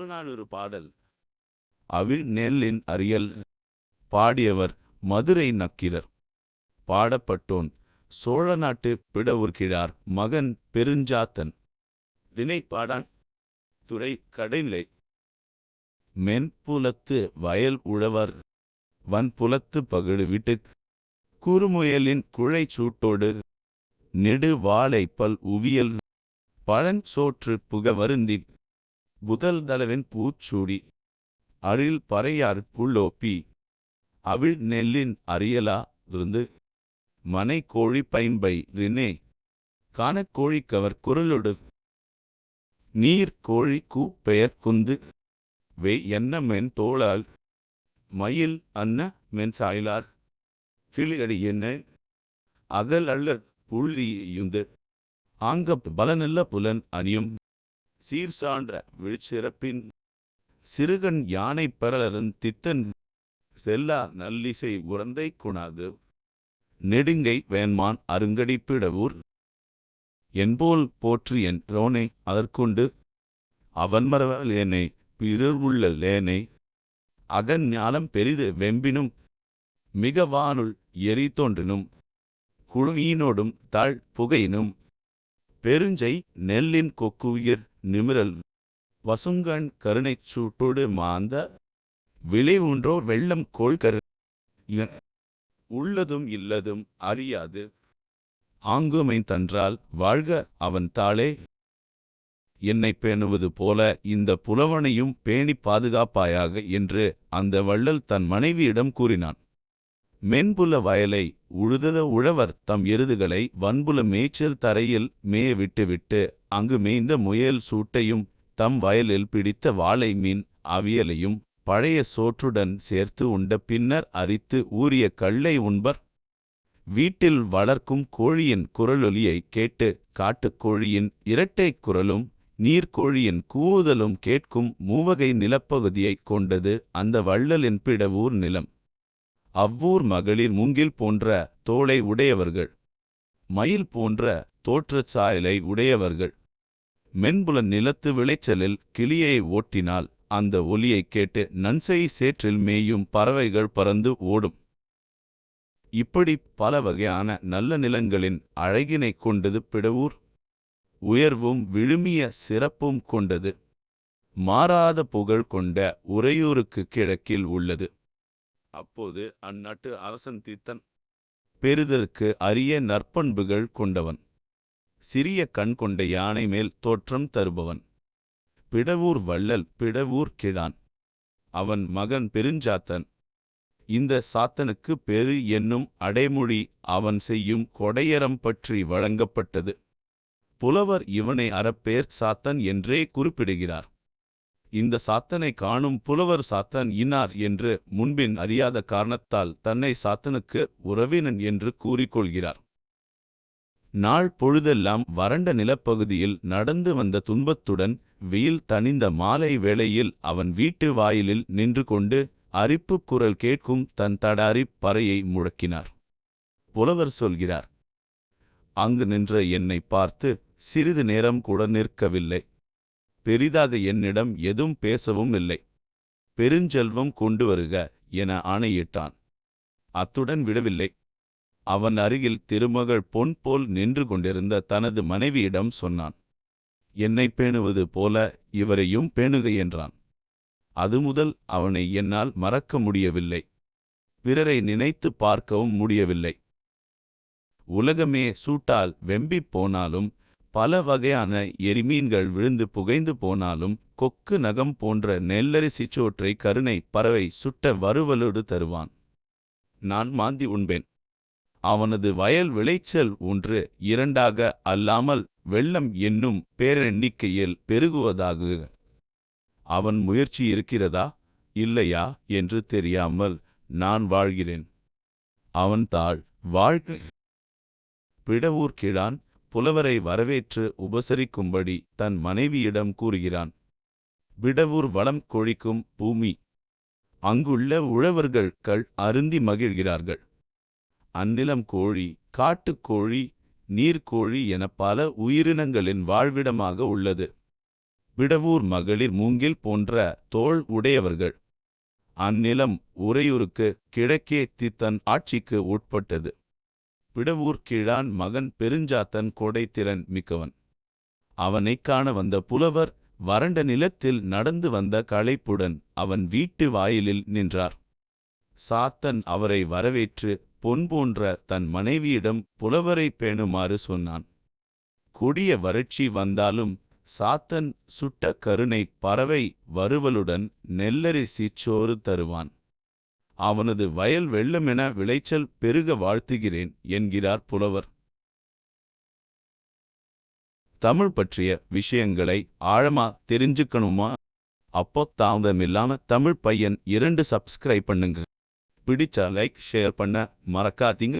புறநானூறு பாடல். அவிழ் நெல்லின் அரியல். பாடியவர் மதுரை நக்கீரர். பாடப்பட்டோன் சோழ நாட்டு பிடவுர்கிழார் மகன் பெருஞ்சாத்தன். பாடான் துறை கடைநிலை. மென்புலத்து வயல் உழவர். வன்புலத்து பகடு விட்டு குறுமுயலின் குழை சூட்டோடு. நெடு வாழைப்பல் உவியல். பழஞ்சோற்று புக வருந்தி புதல் தளவென் பூச்சூடி. அரில் பறையார் புள்ளோப்பி. அவிழ் நெல்லின் அரியலா இருந்து. மனை கோழி பைம்பை ரினே. காணக் கோழிக்கவர் குரலொடு. நீர் கோழி கூப்பெயர் குந்து. வே என்ன மென் தோளால். மயில் அன்ன மென் சாயிலார். கிளியடி என்ன. அகல் அல்லர் புள்ளியுந்து ஆங்கப் பலனல்ல புலன் அணியும். சீர் சான்ற விழிச்சிறப்பின் சிறுகன் யானை பரலரன் தித்தன் செல்லா நல்லிசை உறந்தை குணாது. நெடுங்கை வேன்மான் அருங்கடிப்பிடவூர் என்போல் போற்று என் ரோனை அதற்கொண்டு அவன் லேனை பிறர் உள்ள லேனை. அகன் ஞானம் பெரிது வெம்பினும் மிக வானுள் எரி தோன்றினும் குழுமீனோடும் தாழ் புகையினும் பெருஞ்சை நெல்லின் கொக்குயிர் நிமிரல் வசுங்கண் கருணைச் சூட்டோடு மாந்த விளைவுன்றோ வெள்ளம் கோள்கரு உள்ளதும் இல்லதும் அறியாது. ஆங்குமை தன்றால் வாழ்க அவன் தாளே. என்னை பேணுவது போல இந்த புலவனையும் பேணிப் பாதுகாப்பாயாக என்று அந்த வள்ளல் தன் மனைவியிடம் கூறினான். மென்புல வயலை உழுதத உழவர் தம் எருதுகளை வன்புல மேய்ச்சல் தரையில் மேய விட்டுவிட்டு அங்கு மேய்ந்த முயல் சூட்டையும் தம் வயலில் பிடித்த வாளை மீன் அவியலையும் பழைய சோற்றுடன் சேர்த்து உண்ட பின்னர் அரித்து ஊறிய கள்ளை உண்பர். வீட்டில் வளர்க்கும் கோழியின் குரலொலியை கேட்டு காட்டுக்கோழியின் இரட்டைக் குரலும் நீர்க்கோழியின் கூவுதலும் கேட்கும் மூவகை நிலப்பகுதியைக் கொண்டது அந்த வள்ளலின் பிடவூர் நிலம். அவ்வூர் மகளிர் மூங்கில் போன்ற தோளை உடையவர்கள். மயில் போன்ற தோற்றச் சாயலை உடையவர்கள். மென்புல நிலத்து விளைச்சலில் கிளியை ஓட்டினால் அந்த ஒலியைக் கேட்டு நன்செய் சேற்றில் மேயும் பறவைகள் பறந்து ஓடும். இப்படி பல வகையான நல்ல நிலங்களின் அழகினைக் கொண்டது பிடவூர். உயர்வும் விழுமிய சிறப்பும் கொண்டது. மாறாத புகழ் கொண்ட உறையூருக்கு கிழக்கில் உள்ளது. அப்போது அந்நாட்டு அரசன் தீத்தன் பெறுதற்கு அரிய நற்பண்புகள் கொண்டவன். சிறிய கண் கொண்ட யானை மேல் தோற்றம் தருபவன். பிடவூர் வள்ளல் பிடவூர் கிழான். அவன் மகன் பெருஞ்சாத்தன். இந்த சாத்தனுக்கு பெரு என்னும் அடைமொழி அவன் செய்யும் கொடையரம் பற்றி வழங்கப்பட்டது. புலவர் இவனை அறப்பேர் சாத்தன் என்றே குறிப்பிடுகிறார். இந்த சாத்தனை காணும் புலவர் சாத்தன் இன்னார் என்று முன்பின் அறியாத காரணத்தால் தன்னை சாத்தனுக்கு உறவினன் என்று கூறிக்கொள்கிறார். நாள் பொழுதெல்லாம் வறண்ட நிலப்பகுதியில் நடந்து வந்த துன்பத்துடன் வெயில் தணிந்த மாலை வேளையில் அவன் வீட்டு வாயிலில் நின்று கொண்டு அரிப்புக் குரல் கேட்கும் தன் தடாரிப் பறையை முழக்கினார். புலவர் சொல்கிறார் அங்கு நின்ற என்னை பார்த்து சிறிது நேரம் கூட நிற்கவில்லை. பெரிதாக என்னிடம் எதுவும் பேசவும் இல்லை. பெருஞ்செல்வம் கொண்டு வருக என ஆணையிட்டான். அத்துடன் விடவில்லை. அவன் அருகில் திருமகள் பொன் போல் நின்று கொண்டிருந்த தனது மனைவியிடம் சொன்னான். என்னை பேணுவது போல இவரையும் பேணுக என்றான். அது முதல் அவனை என்னால் மறக்க முடியவில்லை. பிறரை நினைத்து பார்க்கவும் முடியவில்லை. உலகமே சூட்டால் வெம்பிப் போனாலும் பல வகையான எரிமீன்கள் விழுந்து புகைந்து போனாலும் கொக்கு நகம் போன்ற நெல்லரிசிச் சோற்றை கருணை பறவை சுட்ட வறுவலோடு தருவான். நான் மாந்தி உண்பேன். அவனது வயல் விளைச்சல் ஒன்று இரண்டாக அல்லாமல் வெள்ளம் என்னும் பேரெண்ணிக்கையில் பெருகுவதாக. அவன் முயற்சி இருக்கிறதா? இல்லையா என்று தெரியாமல் நான் வாழ்கிறேன். அவன் தாழ் வாழ்க்கை பிடவூர் கிழான் புலவரை வரவேற்று உபசரிக்கும்படி தன் மனைவியிடம் கூறுகிறான். விடவூர் வளம் கொழிக்கும் பூமி. அங்குள்ள உழவர்கள் கள் அருந்தி மகிழ்கிறார்கள். அந்நிலம் கோழி காட்டுக்கோழி நீர்க்கோழி என பல உயிரினங்களின் வாழ்விடமாக உள்ளது. விடவூர் மகளிர் மூங்கில் போன்ற தோள் உடையவர்கள். அந்நிலம் உறையூருக்கு கிழக்கே தித்தன் ஆட்சிக்கு உட்பட்டது. பிடவூர் கிழான் மகன் பெருஞ்சாத்தன் கொடைத்திறன் மிக்கவன். அவனைக் காண வந்த புலவர் வறண்ட நிலத்தில் நடந்து வந்த களைப்புடன் அவன் வீட்டு வாயிலில் நின்றார். சாத்தன் அவரை வரவேற்று பொன் போன்ற தன் மனைவியிடம் புலவரை பேணுமாறு சொன்னான். கொடிய வறட்சி வந்தாலும் சாத்தன் சுட்ட கருணை பறவை வருவலுடன் நெல்லரிசிச் சோறு தருவான். அவனது வயல் வெள்ளமென விளைச்சல் பெருக வாழ்த்துகிறேன் என்கிறார் புலவர். தமிழ் பற்றிய விஷயங்களை ஆழமா தெரிஞ்சுக்கணுமா? அப்போ தாமதமில்லாம தமிழ் பையன் இரண்டு சப்ஸ்கிரைப் பண்ணுங்க. பிடிச்சா லைக் ஷேர் பண்ண மறக்காதீங்க.